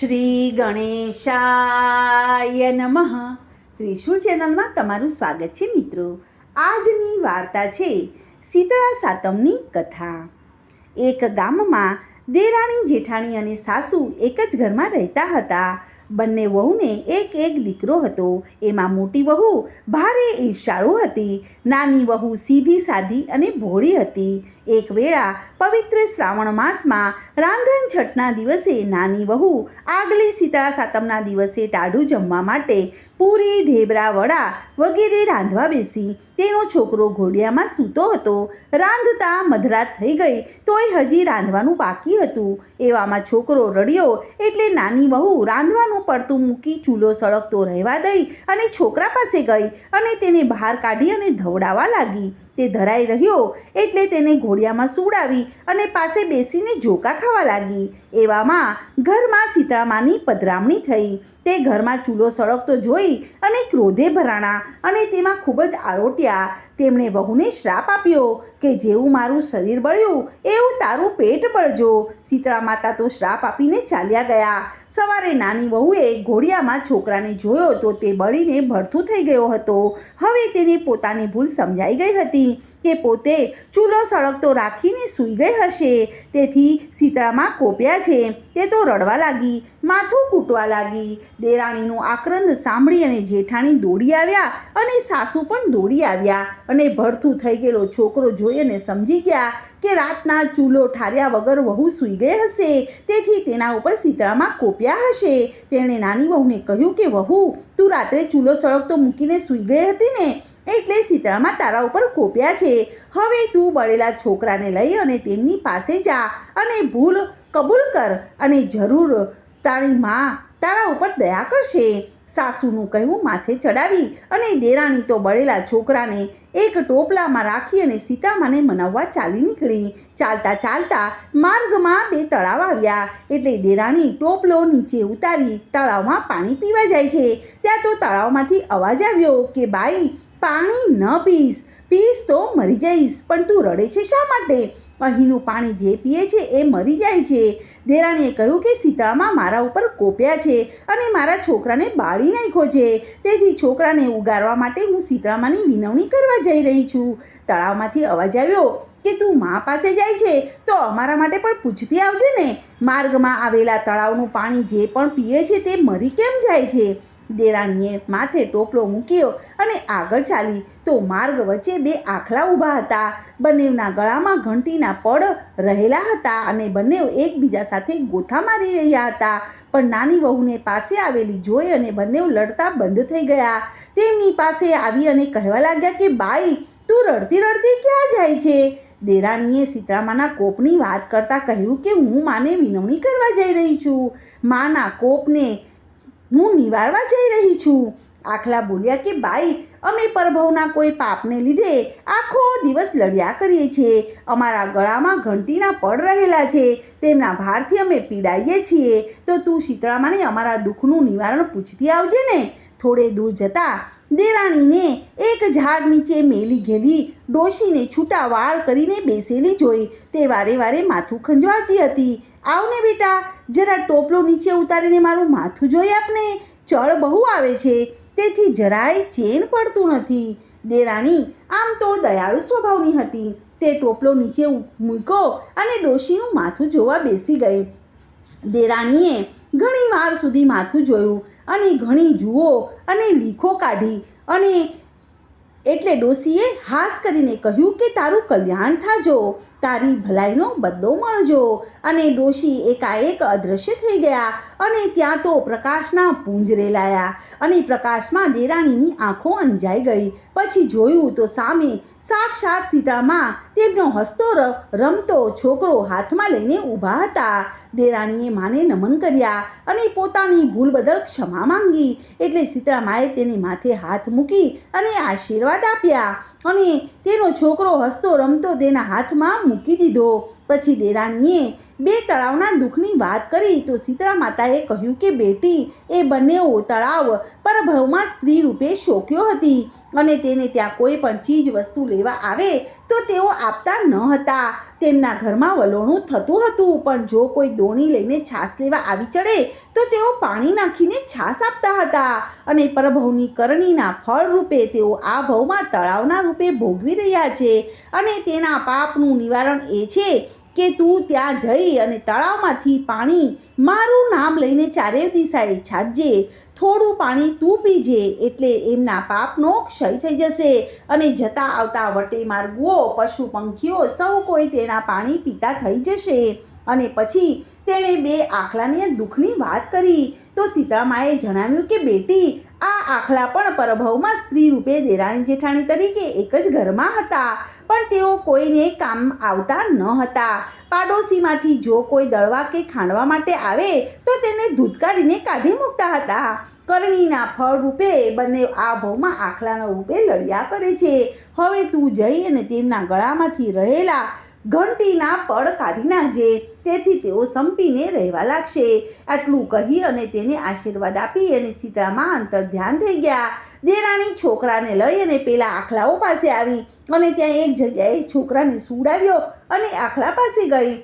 શ્રી ગણેશાય નમઃ. ત્રિશુલ ચેનલમાં તમારું સ્વાગત છે મિત્રો. આજની વાર્તા છે શીતળા સાતમની કથા. એક ગામમાં દેરાણી જેઠાણી અને સાસુ એક જ ઘરમાં રહેતા હતા. બંને વહુને એક એક દીકરો હતો. એમાં મોટી વહુ, ભારે ઈર્ષાળુ હતી. નાની વહુ સીધી, સાધી અને ભોળી હતી. એક વેળા પવિત્ર શ્રાવણ માસમાં રાંધણ છઠના દિવસે નાની વહુ આગલી સીતળા સાતમના દિવસે ટાઢું જમવા માટે પૂરી ઢેબરા વડા વગેરે રાંધવા બેસી. તેનો છોકરો ઘોડિયામાં સૂતો હતો. રાંધતા મધરાત થઈ ગઈ તોય હજી રાંધવાનું બાકી હતું. એવામાં છોકરો રડ્યો એટલે નાની વહુ રાંધવાનું પડતું મૂકી ચૂલો સળગતો રહેવા દઈ અને છોકરા પાસે ગઈ અને તેને બહાર કાઢી અને ધવડાવવા લાગી. તે ધરાઈ રહ્યો એટલે તેને ઘોડિયામાં સૂડાવી અને પાસે બેસીને ઝોકા ખાવા લાગી. એવામાં ઘરમાં સીતામાની પધરામણી થઈ. તે ઘરમાં ચૂલો સળગતો જોઈ અને ક્રોધે ભરાણા અને તેમાં ખૂબ જ આરોટ્યા. તેમણે વહુને શ્રાપ આપ્યો કે જેવું મારું શરીર બળ્યું, એવું તારું પેટ બળજો. શીતળા માતા તો શ્રાપ આપીને ચાલ્યા ગયા. સવારે નાની વહુએ ઘોડિયામાં છોકરાને જોયો તો તે બળીને ભડથું થઈ ગયો હતો. હવે તેને પોતાની ભૂલ સમજાઈ ગઈ હતી. કે પોતે ચૂલો સળગતો રાખીને સૂઈ ગઈ હશે. તેથી શીતળામાં કોપ્યા છે તે તો રડવા લાગી, માથું કૂટવા લાગી. દેરાણીનું આક્રંદ સાંભળી અને જેઠાણી દોડી આવ્યા અને સાસુ પણ દોડી આવ્યા અને ભરથું થઈ ગયેલો છોકરો જોઈ અને સમજી ગયા કે રાતના ચૂલો ઠાર્યા વગર વહુ સૂઈ ગઈ હશે. તેથી તેના ઉપર શીતળામાં કોપ્યા હશે. તેણે નાની વહુને કહ્યું કે, વહુ, તું રાત્રે ચૂલો સળગતો મૂકીને સૂઈ ગઈ હતી ને? એટલે સીતળામાં તારા ઉપર કોપ્યા છે. હવે તું બળેલા છોકરાને લઈ અને તેમની પાસે જા અને ભૂલ કબૂલ કર અને જરૂર તારી માં તારા ઉપર દયા કરશે. સાસુનું કહેવું માથે ચડાવી અને દેરાણી તો બળેલા છોકરાને એક ટોપલામાં રાખી અને સીતામાને મનાવવા ચાલી નીકળી. ચાલતા ચાલતા માર્ગમાં બે તળાવ આવ્યા. એટલે દેરાણી ટોપલો નીચે ઉતારી તળાવમાં પાણી પીવા જાય છે. ત્યાં તો તળાવમાંથી અવાજ આવ્યો કે, બાઈ પાણી ન પીશ પીશ તો મરી જઈશ. પણ તું રડે છે શા માટે? અહીંનું પાણી જે પીએ છે એ મરી જાય છે. દેરાણીએ કહ્યું કે શીતળામાં મારા ઉપર કોપ્યા છે અને મારા છોકરાને બાળી નાખ્યો છે. તેથી છોકરાને ઉગારવા માટે હું સીતામાની વિનવણી કરવા જઈ રહી છું. તળાવમાંથી અવાજ આવ્યો કે તું મા પાસે જાય છે તો અમારા માટે પણ પૂછતી આવજે ને. માર્ગમાં આવેલા તળાવનું પાણી જે પણ પીએ છે તે મરી કેમ જાય છે? દેરાણીએ માથે ટોપલો મૂક્યો અને આગળ ચાલી તો માર્ગ વચ્ચે બે આખલા ઊભા હતા. બંનેના ગળામાં ઘંટીના પડ રહેલા હતા અને બંને એકબીજા સાથે ગોથા મારી રહ્યા હતા. પણ નાની વહુને પાસે આવેલી જોઈ અને બંને લડતા બંધ થઈ ગયા. તેમની પાસે આવી અને કહેવા લાગ્યા કે, બાઈ, તું રડતી રડતી ક્યાં જાય છે? દેરાણીએ સીતરામાના કોપની વાત કરતાં કહ્યું કે, હું માને વિનવણી કરવા જઈ રહી છું. માના કોપને હું નિવારવા જઈ રહી છું. આખલા બોલ્યા કે, બાઈ, અમે પરભવના કોઈ પાપને લીધે આખો દિવસ લડ્યા કરીએ છીએ. અમારા ગળામાં ઘંટીના પડ રહેલા છે. તેમના ભારથી અમે પીડાઈએ છીએ. તો તું શીતળામાને અમારા દુઃખનું નિવારણ પૂછતી આવજે ને. થોડે દૂર જતાં દેરાણીને એક ઝાડ નીચે મેલી ઘેલી ડોશીને છૂટા વાળ કરીને બેસેલી જોઈ. તે વારે વારે માથું ખંજવાળતી હતી. આવને બેટા, જરા ટોપલો નીચે ઉતારીને મારું માથું જોઈ આપને. ચળ બહુ આવે છે. તેથી જરાય ચેન પડતું નથી. દેરાણી આમ તો દયાળુ સ્વભાવની હતી. તે ટોપલો નીચે મૂક્યો અને ડોશીનું માથું જોવા બેસી ગઈ. દેરાણીએ ઘણી વાર સુધી માથું જોયું અને ઘણી જુઓ અને લીખો કાઢી અને એટલે ડોશીએ હાસ કરીને કહ્યું કે, તારું કલ્યાણ થાજો, તારી ભલાઈનો બદલો મળજો અને ડોશી એકાએક અદૃશ્ય થઈ ગયા અને ત્યાં તો પ્રકાશના પૂંજ રેલાયા અને પ્રકાશમાં દેરાણીની આંખો અંજાઈ ગઈ. પછી જોયું તો સામે સાક્ષાત સીતામાં તેમનો હસતો રમતો છોકરો હાથમાં લઈને ઊભા હતા. દેરાણીએ માને નમન કર્યા અને પોતાની ભૂલ બદલ ક્ષમા માંગી. એટલે સીતામાએ તેની માથે હાથ મૂકી અને આશીર્વાદ આપ્યા અને તેનો છોકરો હસતો રમતો તેના હાથમાં મૂકી દીધો. પછી દેરાણીએ બે તળાવના દુઃખની વાત કરી તો શીતળા માતાએ કહ્યું કે, બેટી, એ બંને તળાવ પરભવમાં સ્ત્રી રૂપે શોક્યો હતી અને તેને ત્યાં કોઈ પણ ચીજ, વસ્તુ લેવા આવે તો તેઓ આપતા ન હતા. તેમના ઘરમાં વલોણું થતું હતું, પણ જો કોઈ દોણી લઈને છાશ લેવા આવી ચડે તો તેઓ પાણી નાખીને છાશ આપતા હતા અને પરભવની કરણીના ફળ રૂપે તેઓ આ ભવમાં તળાવના રૂપે ભોગવી રહ્યા છે. અને તેના પાપનું નિવારણ એ છે કે તું ત્યાં જઈ અને તળાવમાંથી પાણી મારું નામ લઈને ચારે દિશાએ છાંટજે. થોડું પાણી તું પીજે એટલે એમના પાપનો ક્ષય થઈ જશે. અને જતા આવતા વટે માર્ગુઓ પશુ પંખીઓ સૌ કોઈ તેના પાણી પીતા થઈ જશે. અને પછી તેણે બે આખલાને દુઃખની વાત કરી. તો સીતામાએ જણાવ્યું કે, બેટી આ આખલા પણ પરભવમાં સ્ત્રી રૂપે દેરાણી જેઠાણી તરીકે એક જ ઘરમાં હતા. પણ તેઓ કોઈને કામ આવતા ન હતા. પાડોશીમાંથી જો કોઈ દળવા કે ખાંડવા માટે આવે, તો તેને ધૂતકારીને કાઢી મૂકતા હતા. કરણીના ફળ રૂપે બંને આ ભવમાં આખલાના રૂપે લડ્યા કરે છે. હવે તું જઈ અને તેમના ગળામાંથી રહેલા ઘંટીના પડ કાઢી નાખજે. તેથી તેઓ સંપીને રહેવા લાગશે. આટલું કહી અને તેને આશીર્વાદ આપી અને સીતળામાં અંતર ધ્યાન થઈ ગયા. દેરાણી છોકરાને લઈ અને પેલા આખલાઓ પાસે આવી અને ત્યાં એક જગ્યાએ છોકરાને સુડાવ્યો અને આખલા પાસે ગઈ.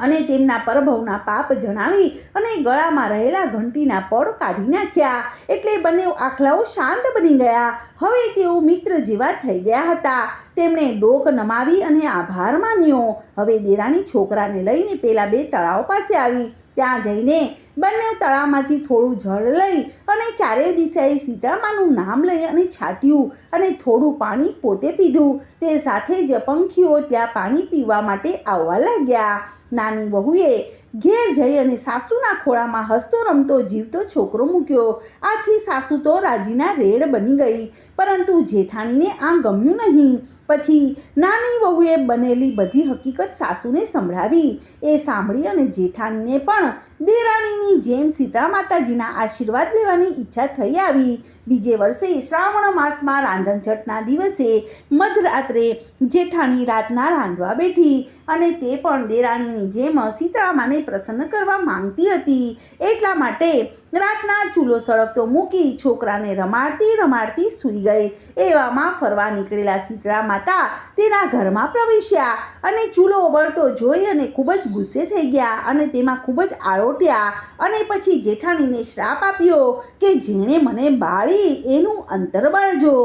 અને તેમના પરભવના પાપ જણાવી અને ગળામાં રહેલા ઘંટીના પડ કાઢી નાખ્યા. એટલે બંને આખલાઓ શાંત બની ગયા. હવે તેઓ મિત્ર જેવા થઈ ગયા હતા. તેમણે ડોક નમાવી અને આભાર માન્યો. હવે દેરાણી છોકરાને લઈને પેલા બે તળાવ પાસે આવી. ત્યાં જઈને બંને તળાવમાંથી થોડું જળ લઈ અને ચારેય દિશાએ સીતામાનું નામ લઈ અને છાંટ્યું અને થોડું પાણી પોતે પીધું. તે સાથે જ પંખીઓ ત્યાં પાણી પીવા માટે આવવા લાગ્યા. નાની વહુએ ઘેર જઈ અને સાસુના ખોળામાં હસતો રમતો જીવતો છોકરો મૂક્યો. આથી સાસુ તો રાજીના રેડ બની ગઈ. પરંતુ જેઠાણીને આ ગમ્યું નહીં. પછી નાની વહુએ બનેલી બધી હકીકત સાસુને સંભળાવી. એ સાંભળી અને જેઠાણીને પણ દેરાણીની જેમ સીતા માતાજીના આશીર્વાદ લેવાની ઈચ્છા થઈ આવી. બીજે વર્ષે શ્રાવણ માસમાં રાંધણછઠના દિવસે મધરાત્રે જેઠાણી રાતના રાંધવા બેઠી. અને તે પણ દેરાણીની જેમ સીતામાને પ્રસન્ન કરવા માંગતી હતી. એટલા માટે રાતના ચૂલો સળગતો મૂકી છોકરાને રમાડતી રમાડતી સૂઈ ગઈ. એવામાં ફરવા નીકળેલા સીતળા માતા તેના ઘરમાં પ્રવેશ્યા અને ચૂલો ઓબળતો જોઈ અને ખૂબ જ ગુસ્સે થઈ ગયા અને તેમાં ખૂબ જ આળોટ્યા અને પછી જેઠાણીને શ્રાપ આપ્યો કે જેણે મને બાળી એનું અંતર બાળજો.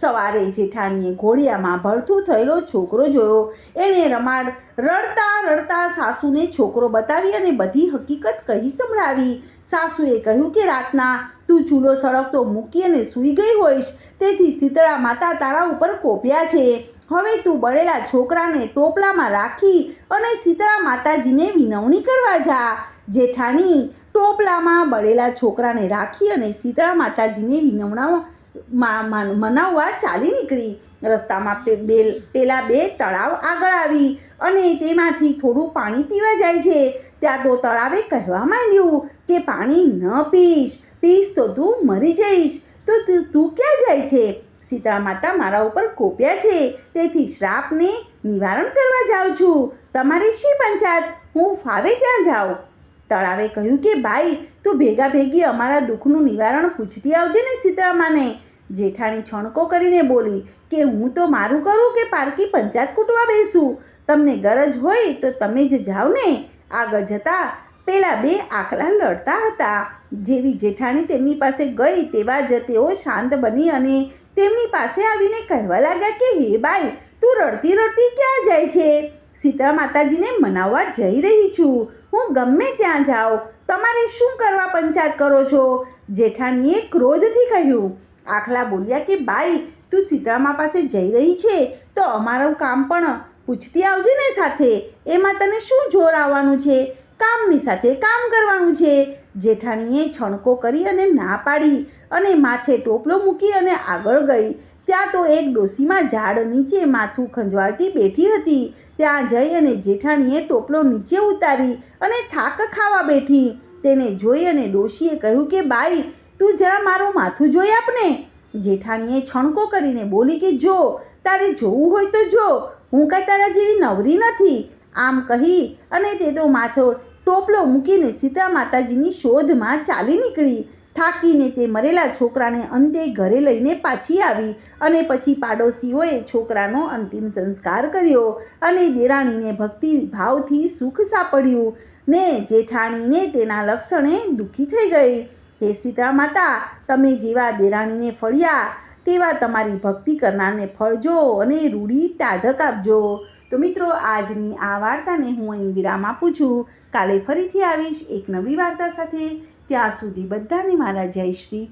સવારે જેઠાણીએ ઘોડિયામાં ભરથું થયેલો છોકરો જોયો. એણે રમાડ રડતા રડતા સાસુને છોકરો બતાવી અને બધી હકીકત કહી સંભળાવી. સાસુએ કહ્યું કે, રાતના તું ચૂલો સળગતો મૂકી અને સૂઈ ગઈ હોઈશ. તેથી શીતળા માતા તારા ઉપર કોપ્યા છે. હવે તું બળેલા છોકરાને ટોપલામાં રાખી અને શીતળા માતાજીને વિનવણી કરવા જા. જેઠાણી ટોપલામાં બળેલા છોકરાને રાખી અને શીતળા માતાજીને વિનવણા મનાવવા ચાલી નીકળી. રસ્તામાં પેલા બે તળાવ આગળ આવી અને તેમાંથી થોડું પાણી પીવા જાય છે. ત્યાં તો તળાવે કહેવા માંડ્યું કે, પાણી ન પીશ પીશ તો તું મરી જઈશ. તો તું તું ક્યાં જાય છે? સીતા માતા મારા ઉપર કોપ્યા છે. તેથી શ્રાપને નિવારણ કરવા જાઉં છું. તમારી શી પંચાયત? હું ફાવે ત્યાં જાઉં. તળાવે કહ્યું કે, ભાઈ, તું ભેગા ભેગી અમારા દુઃખનું નિવારણ પૂછતી આવજે ને સીતરામાને જેઠાણી છણકો કરીને બોલી, કે હું તો મારું કરું કે પારકી પંચાયત કૂટવા બેસું? તમને ગરજ હોય તો તમે જ જાઓ ને. આગળ જતાં પેલા બે આખલા લડતા હતા. જેવી જેઠાણી તેમની પાસે ગઈ તેવા જ તેઓ શાંત બની અને તેમની પાસે આવીને કહેવા લાગ્યા કે, હે બાઈ, તું રડતી રડતી ક્યાં જાય છે? સીતળા માતાજીને મનાવવા જઈ રહી છું. હું ગમે ત્યાં જાઉં. તમારે શું કરવા પંચાયત કરો છો? જેઠાણીએ ક્રોધથી કહ્યું આખલા બોલ્યા કે, બાઈ, તું સીતરામા પાસે જઈ રહી છે તો અમારું કામ પણ પૂછતી આવજે ને સાથે. એમાં તને શું જોર આવવાનું છે? કામની સાથે કામ કરવાનું છે. જેઠાણીએ છણકો કરી અને ના પાડી અને માથે ટોપલો મૂકી અને આગળ ગઈ. ત્યાં તો એક ડોસીમાં ઝાડ નીચે માથું ખંજવાળતી બેઠી હતી. ત્યાં જઈ અને જેઠાણીએ ટોપલો નીચે ઉતારી અને થાક ખાવા બેઠી. તેને જોઈ અને ડોશીએ કહ્યું કે, બાઈ તું જરા મારું માથું જોઈ આપને? જેઠાણીએ છણકો કરીને બોલી કે, જો, તારે જોવું હોય તો જો. હું કાંઈ તારા જેવી નવરી નથી. આમ કહી અને તે તો માથો ટોપલો મૂકીને સીતા માતાજીની શોધમાં ચાલી નીકળી. થાકીને તે મરેલા છોકરાને અંતે ઘરે લઈને પાછી આવી અને પછી પાડોશીઓએ છોકરાનો અંતિમ સંસ્કાર કર્યો અને દેરાણીને ભક્તિ ભાવથી સુખ સાંપડ્યું ને જેઠાણીને તેના લક્ષણે દુઃખી થઈ ગઈ. હે સીતા માતા, તમે જેવા દેરાણીને ફળ્યા, તેવા તમારી ભક્તિ કરનારને ફળજો અને રૂડી ટાઢક આપજો. તો મિત્રો, આજની આ વાર્તાને હું અહીં વિરામ આપું છું. કાલે ફરીથી આવીશ એક નવી વાર્તા સાથે. ત્યાં સુધી બધાને મારા જય શ્રી